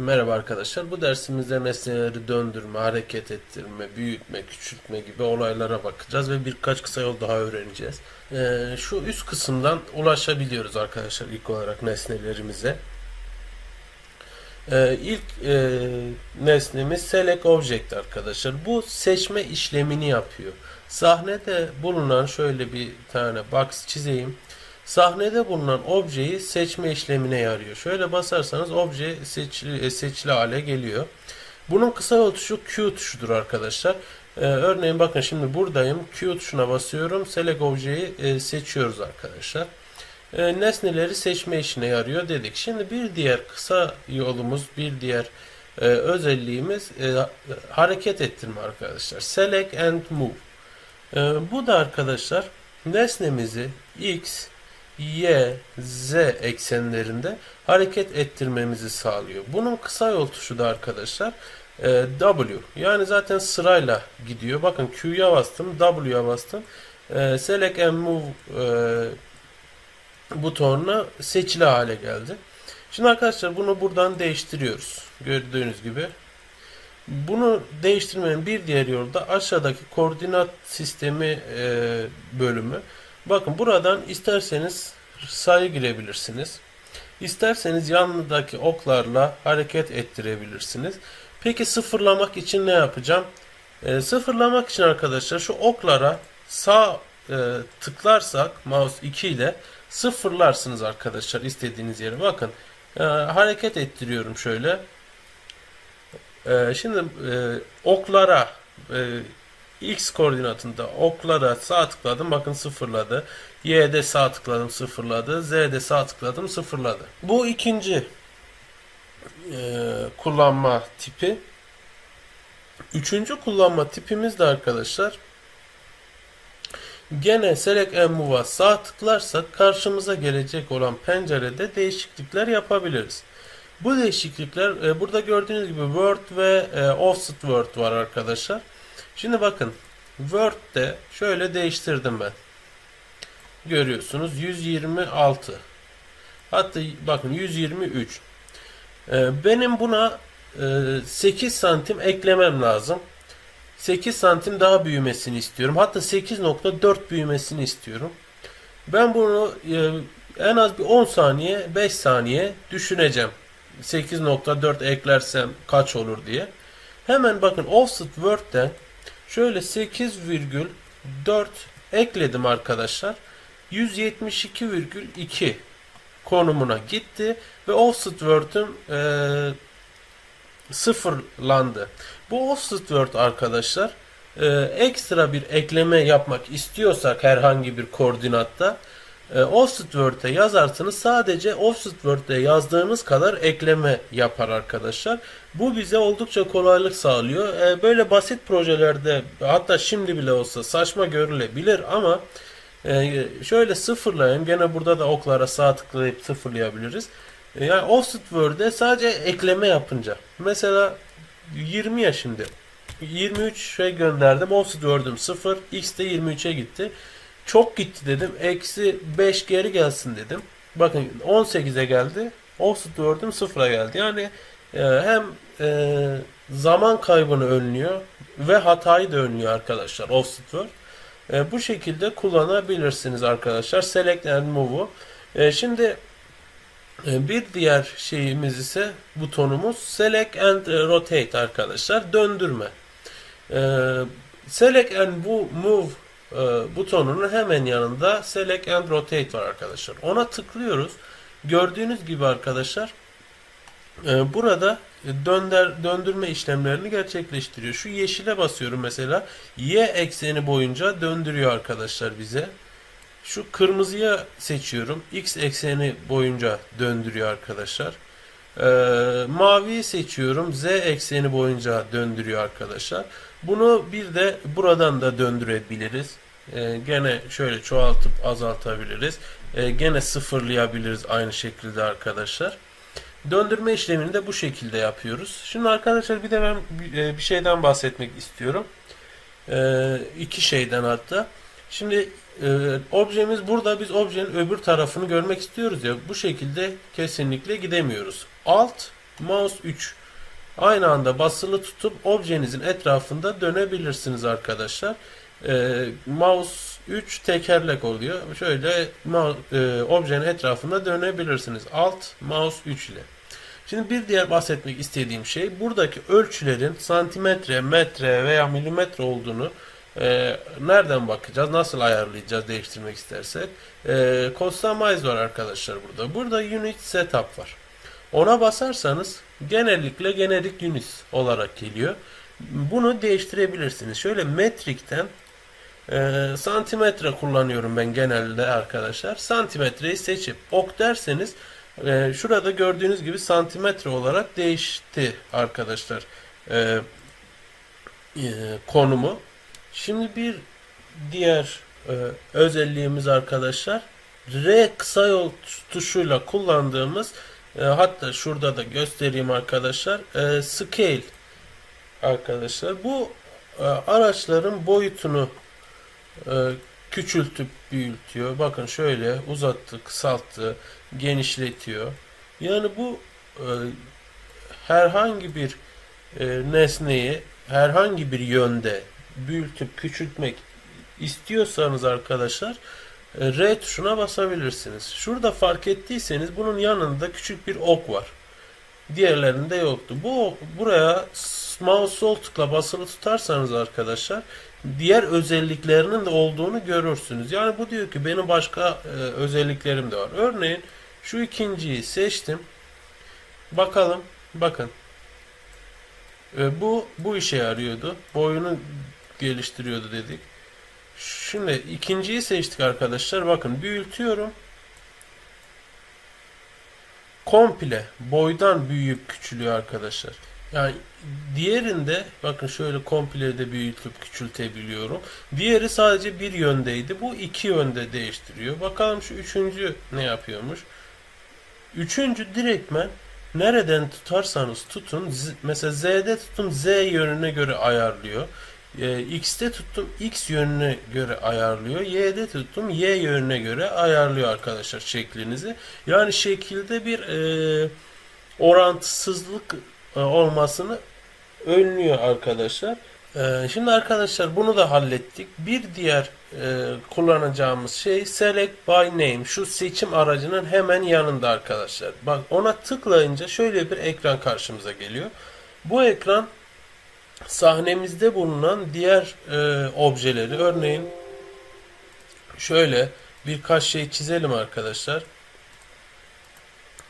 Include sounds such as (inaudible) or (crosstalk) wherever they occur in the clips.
Merhaba arkadaşlar. Bu dersimizde nesneleri döndürme, hareket ettirme, büyütme, küçültme gibi olaylara bakacağız ve birkaç kısa yol daha öğreneceğiz. Ee, şu üst kısımdan ulaşabiliyoruz arkadaşlar ilk olarak nesnelerimize. Ee, ilk e, nesnemiz select object arkadaşlar. Bu seçme işlemini yapıyor. Sahnede bulunan şöyle bir tane box çizeyim. Sahnede bulunan objeyi seçme işlemine yarıyor. Şöyle basarsanız obje seçili, e, seçili hale geliyor. Bunun kısa yol tuşu Q tuşudur arkadaşlar. Ee, örneğin bakın şimdi buradayım. Q tuşuna basıyorum. Select objeyi e, seçiyoruz arkadaşlar. E, nesneleri seçme işine yarıyor dedik. Şimdi bir diğer kısa yolumuz, bir diğer e, özelliğimiz e, hareket ettirme arkadaşlar. Select and move. E, bu da arkadaşlar nesnemizi X, Y, Z eksenlerinde hareket ettirmemizi sağlıyor. Bunun kısa yol tuşu da arkadaşlar e, W. Yani zaten sırayla gidiyor. Bakın Q'ya bastım, W'ya bastım. E, select and Move e, butonuna seçili hale geldi. Şimdi arkadaşlar bunu buradan değiştiriyoruz. Gördüğünüz gibi. Bunu değiştirmenin bir diğer yolu da aşağıdaki koordinat sistemi bölümü. Bakın buradan isterseniz sayı girebilirsiniz. İsterseniz yanındaki oklarla hareket ettirebilirsiniz. Peki sıfırlamak için ne yapacağım? E, sıfırlamak için arkadaşlar şu oklara sağ e, tıklarsak mouse 2 ile sıfırlarsınız arkadaşlar istediğiniz yere. Bakın e, hareket ettiriyorum şöyle. E, şimdi e, oklara e, X koordinatında oklara sağ tıkladım bakın sıfırladı. Y'de sağ tıkladım sıfırladı. Z'de sağ tıkladım sıfırladı. Bu ikinci e, kullanma tipi. Üçüncü kullanma tipimiz de arkadaşlar gene Select and Move'a sağ tıklarsak karşımıza gelecek olan pencerede değişiklikler yapabiliriz. Bu değişiklikler e, burada gördüğünüz gibi Word ve e, Offset Word var arkadaşlar. Şimdi bakın Word'de şöyle değiştirdim ben. Görüyorsunuz 126. Hatta bakın 123. E, benim buna e, 8 santim eklemem lazım. 8 santim daha büyümesini istiyorum. Hatta 8.4 büyümesini istiyorum. Ben bunu e, en az bir 10 saniye 5 saniye düşüneceğim. 8.4 eklersem kaç olur diye. Hemen bakın Offset Word'den şöyle 8,4 ekledim arkadaşlar. 172,2 konumuna gitti ve Offset Word'üm e, sıfırlandı. Bu offset word arkadaşlar e, ekstra bir ekleme yapmak istiyorsak herhangi bir koordinatta e, offset word'e yazarsınız sadece offset word'e yazdığınız kadar ekleme yapar arkadaşlar. Bu bize oldukça kolaylık sağlıyor. E, böyle basit projelerde hatta şimdi bile olsa saçma görülebilir ama e, şöyle sıfırlayayım. Gene burada da oklara sağ tıklayıp sıfırlayabiliriz. E, yani offset word'e sadece ekleme yapınca. Mesela 20 yaşında 23 şey gönderdim. Offset word'üm 0. X de 23'e gitti. Çok gitti dedim. Eksi 5 geri gelsin dedim. Bakın 18'e geldi. Offset word'üm 0'a geldi. Yani e, hem e, zaman kaybını önlüyor ve hatayı da önlüyor arkadaşlar offset. E, bu şekilde kullanabilirsiniz arkadaşlar. Select and move'u. E, şimdi e, bir diğer şeyimiz ise butonumuz Select and Rotate arkadaşlar. Döndürme. Ee, Select and Move e, butonunun hemen yanında Select and Rotate var arkadaşlar. Ona tıklıyoruz. Gördüğünüz gibi arkadaşlar e, burada dönder, döndürme işlemlerini gerçekleştiriyor. Şu yeşile basıyorum mesela. Y ekseni boyunca döndürüyor arkadaşlar bize. Şu kırmızıya seçiyorum. X ekseni boyunca döndürüyor arkadaşlar. Ee, maviyi seçiyorum. Z ekseni boyunca döndürüyor arkadaşlar. Bunu bir de buradan da döndürebiliriz. Ee, gene şöyle çoğaltıp azaltabiliriz. Ee, gene sıfırlayabiliriz aynı şekilde arkadaşlar. Döndürme işlemini de bu şekilde yapıyoruz. Şimdi arkadaşlar bir de ben bir şeyden bahsetmek istiyorum. Ee, iki şeyden hatta. Şimdi e, objemiz burada biz objenin öbür tarafını görmek istiyoruz ya bu şekilde kesinlikle gidemiyoruz. Alt mouse 3. Aynı anda basılı tutup objenizin etrafında dönebilirsiniz arkadaşlar. Ee, mouse 3 tekerlek oluyor. Şöyle e, objenin etrafında dönebilirsiniz. Alt mouse 3 ile. Şimdi bir diğer bahsetmek istediğim şey buradaki ölçülerin santimetre, metre veya milimetre olduğunu e, nereden bakacağız? Nasıl ayarlayacağız değiştirmek istersek? E, customize var arkadaşlar burada. Burada unit setup var. Ona basarsanız genellikle generic units olarak geliyor. Bunu değiştirebilirsiniz. Şöyle metrikten e, santimetre kullanıyorum ben genelde arkadaşlar. Santimetreyi seçip ok derseniz e, şurada gördüğünüz gibi santimetre olarak değişti arkadaşlar e, e, konumu. Şimdi bir diğer e, özelliğimiz arkadaşlar R kısa yol tuşuyla kullandığımız e, hatta şurada da göstereyim arkadaşlar e, scale arkadaşlar bu e, araçların boyutunu e, küçültüp büyütüyor. Bakın şöyle uzattı, kısalttı, genişletiyor. Yani bu e, herhangi bir e, nesneyi herhangi bir yönde büyütüp küçültmek istiyorsanız arkadaşlar R tuşuna basabilirsiniz. Şurada fark ettiyseniz bunun yanında küçük bir ok var. Diğerlerinde yoktu. Bu buraya mouse sol tıkla basılı tutarsanız arkadaşlar diğer özelliklerinin de olduğunu görürsünüz. Yani bu diyor ki benim başka e, özelliklerim de var. Örneğin şu ikinciyi seçtim. Bakalım. Bakın. E, bu bu işe yarıyordu. Boyunu geliştiriyordu dedik. Şimdi ikinciyi seçtik arkadaşlar. Bakın büyütüyorum. Komple boydan büyüyüp küçülüyor arkadaşlar. Yani diğerinde bakın şöyle komple de büyütüp küçültebiliyorum. Diğeri sadece bir yöndeydi. Bu iki yönde değiştiriyor. Bakalım şu üçüncü ne yapıyormuş. Üçüncü direktmen nereden tutarsanız tutun. Mesela Z'de tutun Z yönüne göre ayarlıyor. X'te tuttum X yönüne göre ayarlıyor. Y'de tuttum Y yönüne göre ayarlıyor arkadaşlar şeklinizi. Yani şekilde bir e, orantısızlık e, olmasını önlüyor arkadaşlar. E, şimdi arkadaşlar bunu da hallettik. Bir diğer e, kullanacağımız şey select by name. Şu seçim aracının hemen yanında arkadaşlar. Bak ona tıklayınca şöyle bir ekran karşımıza geliyor. Bu ekran sahnemizde bulunan diğer e, objeleri örneğin şöyle birkaç şey çizelim arkadaşlar.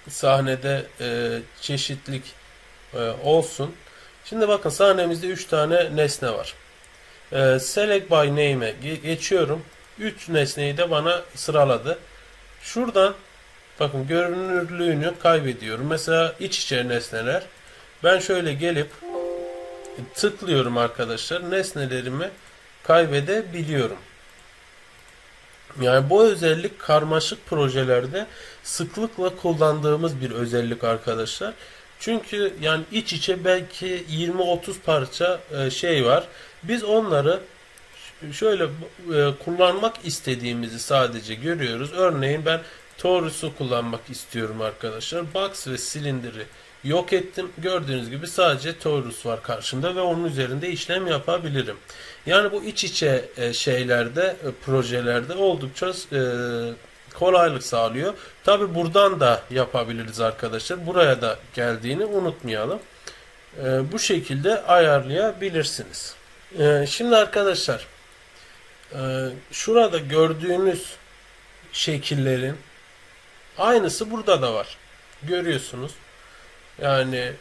Sahnede e, çeşitlik e, olsun. Şimdi bakın sahnemizde 3 tane nesne var. E, select by name'e geçiyorum. 3 nesneyi de bana sıraladı. Şuradan bakın görünürlüğünü kaybediyorum. Mesela iç içe nesneler. Ben şöyle gelip tıklıyorum arkadaşlar. Nesnelerimi kaybedebiliyorum. Yani bu özellik karmaşık projelerde sıklıkla kullandığımız bir özellik arkadaşlar. Çünkü yani iç içe belki 20-30 parça e, şey var. Biz onları şöyle e, kullanmak istediğimizi sadece görüyoruz. Örneğin ben torus'u kullanmak istiyorum arkadaşlar. Box ve silindiri yok ettim. Gördüğünüz gibi sadece torus var karşımda ve onun üzerinde işlem yapabilirim. Yani bu iç içe e, şeylerde, projelerde oldukça kolaylık sağlıyor. Tabi buradan da yapabiliriz arkadaşlar. Buraya da geldiğini unutmayalım. E, bu şekilde ayarlayabilirsiniz. E, şimdi arkadaşlar e, şurada gördüğünüz şekillerin aynısı burada da var. Görüyorsunuz. Yani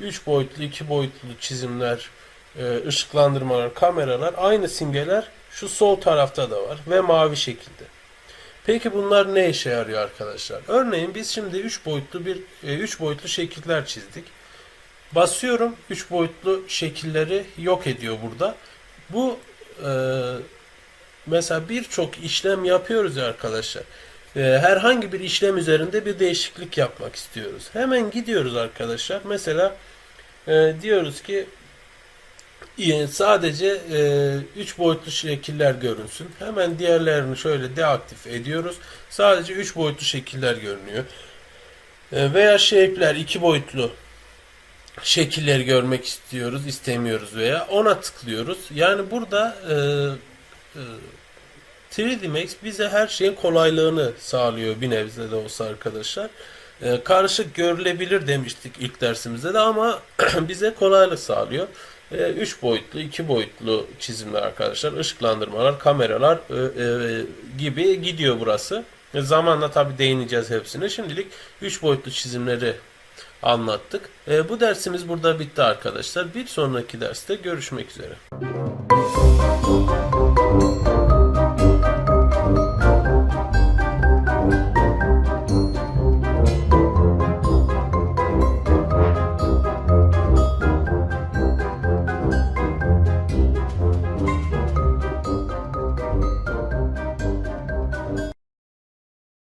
3 e, boyutlu, 2 boyutlu çizimler, e, ışıklandırmalar, kameralar aynı simgeler şu sol tarafta da var ve mavi şekilde. Peki bunlar ne işe yarıyor arkadaşlar? Örneğin biz şimdi 3 boyutlu bir 3 e, boyutlu şekiller çizdik. Basıyorum 3 boyutlu şekilleri yok ediyor burada. Bu e, mesela birçok işlem yapıyoruz ya arkadaşlar. E, herhangi bir işlem üzerinde bir değişiklik yapmak istiyoruz. Hemen gidiyoruz arkadaşlar. Mesela e, diyoruz ki sadece 3 e, boyutlu şekiller görünsün. Hemen diğerlerini şöyle deaktif ediyoruz. Sadece 3 boyutlu şekiller görünüyor. E, veya shape'ler iki boyutlu şekilleri görmek istiyoruz, istemiyoruz veya ona tıklıyoruz. Yani burada e, e, 3D Max bize her şeyin kolaylığını sağlıyor bir nebze de olsa arkadaşlar. E, karışık görülebilir demiştik ilk dersimizde de ama (clears throat) bize kolaylık sağlıyor. 3 boyutlu, 2 boyutlu çizimler arkadaşlar, ışıklandırmalar, kameralar e, e, gibi gidiyor burası. E, zamanla tabi değineceğiz hepsine. Şimdilik 3 boyutlu çizimleri anlattık. E, bu dersimiz burada bitti arkadaşlar. Bir sonraki derste görüşmek üzere.